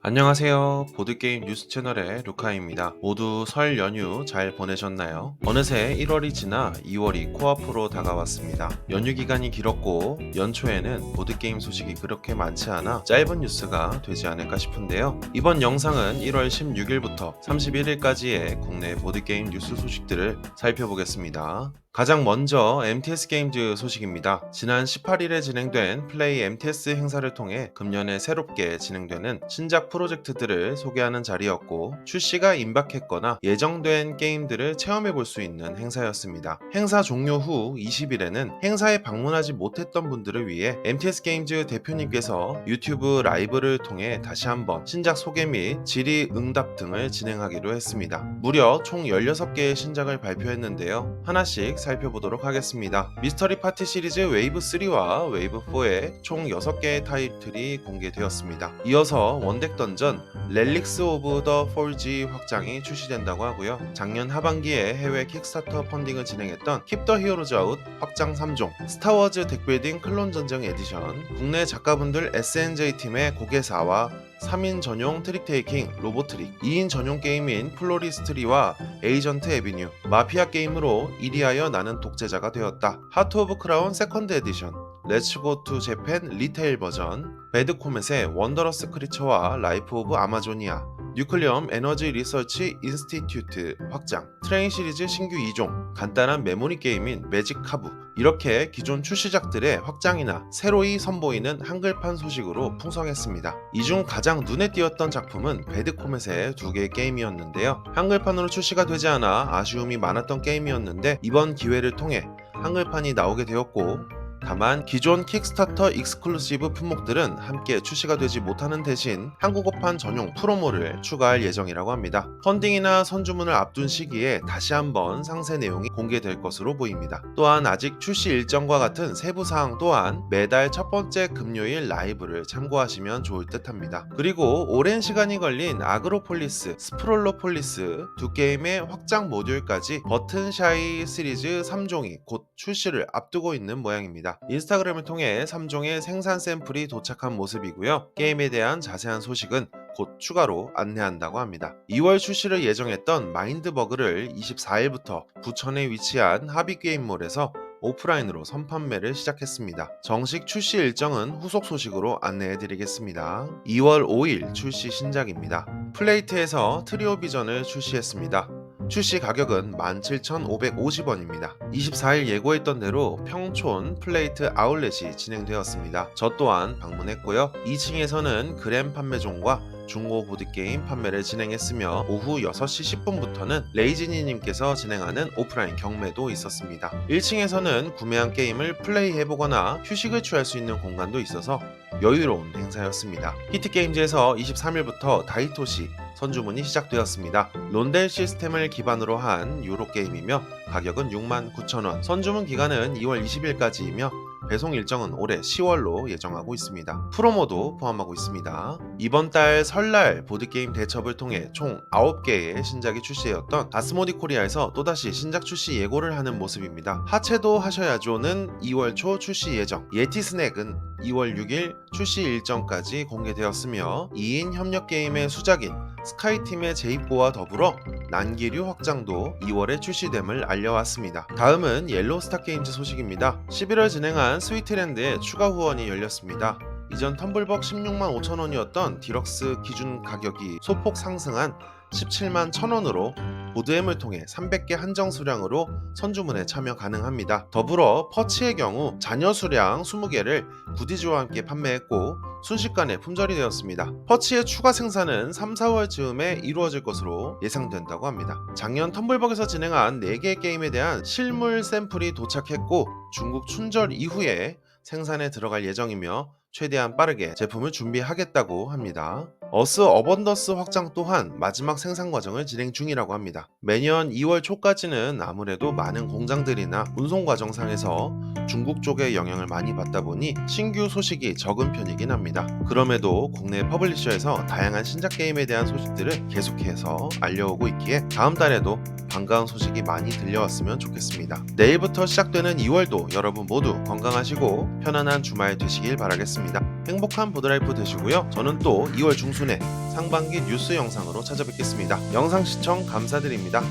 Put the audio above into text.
안녕하세요. 보드게임 뉴스 채널의 루카입니다. 모두 설 연휴 잘 보내셨나요? 어느새 1월이 지나 2월이 코앞으로 다가왔습니다. 연휴 기간이 길었고 연초에는 보드게임 소식이 그렇게 많지 않아 짧은 뉴스가 되지 않을까 싶은데요. 이번 영상은 1월 16일부터 31일까지의 국내 보드게임 뉴스 소식들을 살펴보겠습니다. 가장 먼저 MTS 게임즈 소식입니다. 지난 18일에 진행된 플레이 MTS 행사를 통해 금년에 새롭게 진행되는 신작 프로젝트들을 소개하는 자리였고 출시가 임박했거나 예정된 게임들을 체험해 볼 수 있는 행사였습니다. 행사 종료 후 20일에는 행사에 방문하지 못했던 분들을 위해 MTS 게임즈 대표님께서 유튜브 라이브를 통해 다시 한번 신작 소개 및 질의 응답 등을 진행하기로 했습니다. 무려 총 16개의 신작을 발표했는데요. 하나씩 살펴보도록 하겠습니다. 미스터리 파티 시리즈 웨이브 3와 웨이브 4의 총 6개의 타이틀이 공개되었습니다. 이어서 원덱 던전 렐릭스 오브 더 폴지 확장이 출시된다고 하고요. 작년 하반기에 해외 킥스타터 펀딩을 진행했던 킵더 히어로즈 아웃 확장 3종, 스타워즈 덱빌딩 클론 전쟁 에디션, 국내 작가분들 SNJ 팀의 고개사와 3인 전용 트릭 테이킹 로보트릭, 2인 전용 게임인 플로리스트리와 에이전트 에비뉴, 마피아 게임으로 이리하여 나는 독재자가 되었다. 하트 오브 크라운 세컨드 에디션, 렛츠고 투 재팬 리테일 버전, 배드코멧의 원더러스 크리처와 라이프 오브 아마조니아, 뉴클리엄 에너지 리서치 인스티튜트 확장, 트레인 시리즈 신규 2종, 간단한 메모리 게임인 매직 카브, 이렇게 기존 출시작들의 확장이나 새로이 선보이는 한글판 소식으로 풍성했습니다. 이 중 가장 눈에 띄었던 작품은 배드 코멧의 두 개의 게임이었는데요. 한글판으로 출시가 되지 않아 아쉬움이 많았던 게임이었는데 이번 기회를 통해 한글판이 나오게 되었고 다만 기존 킥스타터 익스클루시브 품목들은 함께 출시가 되지 못하는 대신 한국어판 전용 프로모를 추가할 예정이라고 합니다. 펀딩이나 선주문을 앞둔 시기에 다시 한번 상세 내용이 공개될 것으로 보입니다. 또한 아직 출시 일정과 같은 세부 사항 또한 매달 첫 번째 금요일 라이브를 참고하시면 좋을 듯합니다. 그리고 오랜 시간이 걸린 아그로폴리스, 스프롤로폴리스 두 게임의 확장 모듈까지 버튼샤이 시리즈 3종이 곧 출시를 앞두고 있는 모양입니다. 인스타그램을 통해 3종의 생산 샘플이 도착한 모습이고요. 게임에 대한 자세한 소식은 곧 추가로 안내한다고 합니다. 2월 출시를 예정했던 마인드버그를 24일부터 부천에 위치한 하비게임몰에서 오프라인으로 선판매를 시작했습니다. 정식 출시 일정은 후속 소식으로 안내해드리겠습니다. 2월 5일 출시 신작입니다. 플레이트에서 트리오 비전을 출시했습니다. 출시 가격은 17,550원입니다. 24일 예고했던 대로 평촌 플레이트 아울렛이 진행되었습니다. 저 또한 방문했고요. 2층에서는 그램 판매종과 중고 보드게임 판매를 진행했으며 오후 6시 10분부터는 레이지니님께서 진행하는 오프라인 경매도 있었습니다. 1층에서는 구매한 게임을 플레이해보거나 휴식을 취할 수 있는 공간도 있어서 여유로운 행사였습니다. 히트게임즈에서 23일부터 다이토시 선주문이 시작되었습니다. 론델 시스템을 기반으로 한 유로 게임이며 가격은 69,000원, 선주문 기간은 2월 20일까지이며 배송 일정은 올해 10월로 예정하고 있습니다. 프로모도 포함하고 있습니다. 이번 달 설날 보드게임 대첩을 통해 총 9개의 신작이 출시되었던 아스모디 코리아에서 또다시 신작 출시 예고를 하는 모습입니다. 하체도 하셔야죠는 2월 초 출시 예정, 예티 스낵은 2월 6일 출시 일정까지 공개되었으며 2인 협력 게임의 수작인 스카이팀의 재입고와 더불어 난기류 확장도 2월에 출시됨을 알려왔습니다. 다음은 옐로우스타 게임즈 소식입니다. 11월 진행한 스위트랜드의 추가 후원이 열렸습니다. 이전 텀블벅 16만 5천원이었던 디럭스 기준 가격이 소폭 상승한 17만 1천원으로 보드엠을 통해 300개 한정 수량으로 선주문에 참여 가능합니다. 더불어 퍼치의 경우 잔여 수량 20개를 구디즈와 함께 판매했고 순식간에 품절이 되었습니다. 퍼치의 추가 생산은 3, 4월 즈음에 이루어질 것으로 예상된다고 합니다. 작년 텀블벅에서 진행한 4개의 게임에 대한 실물 샘플이 도착했고 중국 춘절 이후에 생산에 들어갈 예정이며 최대한 빠르게 제품을 준비하겠다고 합니다. 어스 어번더스 확장 또한 마지막 생산 과정을 진행 중이라고 합니다. 매년 2월 초까지는 아무래도 많은 공장들이나 운송 과정상에서 중국 쪽의 영향을 많이 받다 보니 신규 소식이 적은 편이긴 합니다. 그럼에도 국내 퍼블리셔에서 다양한 신작 게임에 대한 소식들을 계속해서 알려오고 있기에 다음 달에도 반가운 소식이 많이 들려왔으면 좋겠습니다. 내일부터 시작되는 2월도 여러분 모두 건강하시고 편안한 주말 되시길 바라겠습니다. 행복한 보드라이프 되시고요. 저는 또 2월 중순에 상반기 뉴스 영상으로 찾아뵙겠습니다. 영상 시청 감사드립니다.